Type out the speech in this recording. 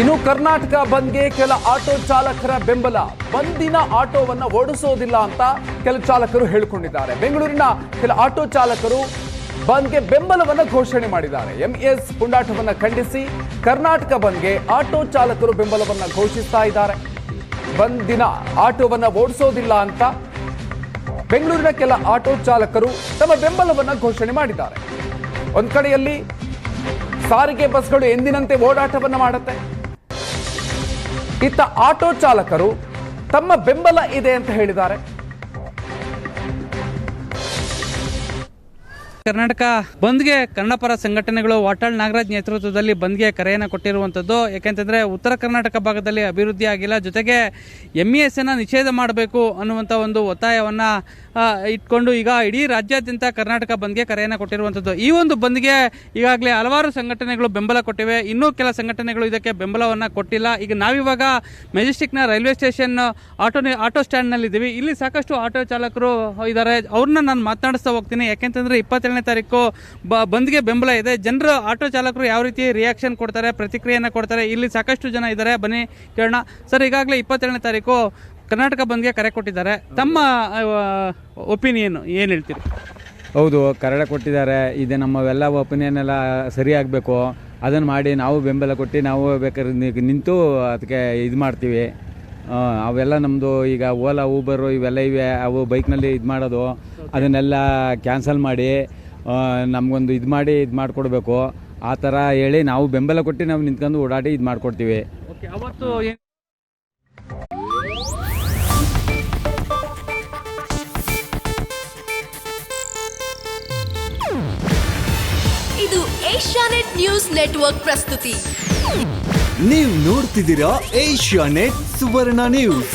ಇನ್ನು ಕರ್ನಾಟಕ ಬಂದ್ಗೆ ಕೆಲ ಆಟೋ ಚಾಲಕರ ಬೆಂಬಲ. ಬಂದಿನ ಆಟೋವನ್ನ ಓಡಿಸೋದಿಲ್ಲ ಅಂತ ಕೆಲ ಚಾಲಕರು ಹೇಳಿಕೊಂಡಿದ್ದಾರೆ. ಬೆಂಗಳೂರಿನ ಕೆಲ ಆಟೋ ಚಾಲಕರು ಬಂದ್ಗೆ ಬೆಂಬಲವನ್ನ ಘೋಷಣೆ ಮಾಡಿದ್ದಾರೆ. ಎಂಎಸ್ ಪುಂಡಾಟವನ್ನ ಖಂಡಿಸಿ ಕರ್ನಾಟಕ ಬಂದ್ಗೆ ಆಟೋ ಚಾಲಕರು ಬೆಂಬಲವನ್ನ ಘೋಷಿಸ್ತಾ ಇದ್ದಾರೆ. ಬಂದಿನ ಆಟೋವನ್ನ ಓಡಿಸೋದಿಲ್ಲ ಅಂತ ಬೆಂಗಳೂರಿನ ಕೆಲ ಆಟೋ ಚಾಲಕರು ತಮ್ಮ ಬೆಂಬಲವನ್ನ ಘೋಷಣೆ ಮಾಡಿದ್ದಾರೆ. ಒಂದ್ ಕಡೆಯಲ್ಲಿ ಸಾರಿಗೆ ಬಸ್ಗಳು ಎಂದಿನಂತೆ ಓಡಾಟವನ್ನ ಮಾಡುತ್ತೆ. ಇತ್ತ ಆಟೋ ಚಾಲಕರು ತಮ್ಮ ಬೆಂಬಲ ಇದೆ ಅಂತ ಹೇಳಿದ್ದಾರೆ. ಕರ್ನಾಟಕ. ಬಂದ್ಗೆ ಕನ್ನಡಪರ ಸಂಘಟನೆಗಳು ವಾಟಾಳ್ ನಾಗರಾಜ್ ನೇತೃತ್ವದಲ್ಲಿ ಬಂದ್ಗೆ ಕರೆಯನ್ನು ಕೊಟ್ಟಿರುವಂಥದ್ದು ಯಾಕೆಂತಂದ್ರೆ ಉತ್ತರ ಕರ್ನಾಟಕ ಭಾಗದಲ್ಲಿ ಅಭಿವೃದ್ಧಿ ಆಗಿಲ್ಲ. ಜೊತೆಗೆ ಎಂ ಇ ಎಸ್ ಅನ್ನ ನಿಷೇಧ ಮಾಡಬೇಕು ಅನ್ನುವಂಥ ಒಂದು ಒತ್ತಾಯವನ್ನ ಇಟ್ಕೊಂಡು ಈಗ ಇಡೀ ರಾಜ್ಯಾದ್ಯಂತ ಕರ್ನಾಟಕ ಬಂದ್ಗೆ ಕರೆಯನ್ನು ಕೊಟ್ಟಿರುವಂಥದ್ದು ಈ ಒಂದು ಬಂದ್ಗೆ ಈಗಾಗಲೇ ಹಲವಾರು ಸಂಘಟನೆಗಳು ಬೆಂಬಲ ಕೊಟ್ಟಿವೆ. ಇನ್ನೂ ಕೆಲ ಸಂಘಟನೆಗಳು ಇದಕ್ಕೆ ಬೆಂಬಲವನ್ನು ಕೊಟ್ಟಿಲ್ಲ. ಈಗ ನಾವಿವಾಗ ಮೆಜೆಸ್ಟಿಕ್ನ ರೈಲ್ವೆ ಸ್ಟೇಷನ್ ಆಟೋ ಆಟೋ ಸ್ಟ್ಯಾಂಡ್ನಲ್ಲಿದ್ದೀವಿ. ಇಲ್ಲಿ ಸಾಕಷ್ಟು ಆಟೋ ಚಾಲಕರು ಇದ್ದಾರೆ. ಅವ್ರನ್ನ ನಾನು ಮಾತನಾಡಿಸ್ತಾ ಹೋಗ್ತೀನಿ. ಯಾಕೆಂತಂದ್ರೆ ಇಪ್ಪತ್ತೇಳನೇ ತಾರೀಕು ಬ ಬಂದ್ಗೆ ಬೆಂಬಲ ಇದೆ. ಜನರು ಆಟೋ ಚಾಲಕರು ಯಾವ ರೀತಿ ರಿಯಾಕ್ಷನ್ ಕೊಡ್ತಾರೆ ಪ್ರತಿಕ್ರಿಯೆಯನ್ನು ಕೊಡ್ತಾರೆ ಇಲ್ಲಿ ಸಾಕಷ್ಟು ಜನ ಇದ್ದಾರೆ. ಬನ್ನಿ ಕೇಳೋಣ. ಸರ್ ಈಗಾಗಲೇ ಇಪ್ಪತ್ತೇಳನೇ ತಾರೀಕು ಕರ್ನಾಟಕ ಬಂದ್ಗೆ ಕರೆ ಕೊಟ್ಟಿದ್ದಾರೆ. ತಮ್ಮ ಒಪಿನಿಯನ್ ಏನು ಹೇಳ್ತೀರಿ? ಹೌದು ಕರಡೆ ಕೊಟ್ಟಿದ್ದಾರೆ. ಇದು ನಮ್ಮವೆಲ್ಲ ಒಪಿನಿಯನ್ ಎಲ್ಲ ಸರಿಯಾಗಬೇಕು. ಅದನ್ನು ಮಾಡಿ ನಾವು ಬೆಂಬಲ ಕೊಟ್ಟು ನಾವು ಬೇಕಾದ್ರೆ ನಿಂತು ಅದಕ್ಕೆ ಇದು ಮಾಡ್ತೀವಿ. ಅವೆಲ್ಲ ನಮ್ಮದು ಈಗ ಓಲಾ ಊಬರು ಇವೆಲ್ಲ ಇವೆ. ಅವು ಬೈಕ್ನಲ್ಲಿ ಇದು ಮಾಡೋದು. ಅದನ್ನೆಲ್ಲ ಕ್ಯಾನ್ಸಲ್ ಮಾಡಿ. ನಮಗೊಂದು ಇದು ಮಾಡಿ ಇದು ಮಾಡಿಕೊಡ್ಬೇಕು. ಆ ಥರ ಹೇಳಿ ನಾವು ಬೆಂಬಲ ಕೊಟ್ಟು ನಾವು ನಿಂತ್ಕೊಂಡು ಓಡಾಡಿ ಇದು ಮಾಡಿಕೊಡ್ತೀವಿ. ಓಕೆ ಅವತ್ತು ಏನ್- ಇದು ಏಷ್ಯಾನೆಟ್ ನ್ಯೂಸ್ ನೆಟ್ವರ್ಕ್ ಪ್ರಸ್ತುತಿ. ನೀವು ನೋಡ್ತಿದ್ದೀರಾ ಏಷ್ಯಾ ನೆಟ್ ಸುವರ್ಣ ನ್ಯೂಸ್.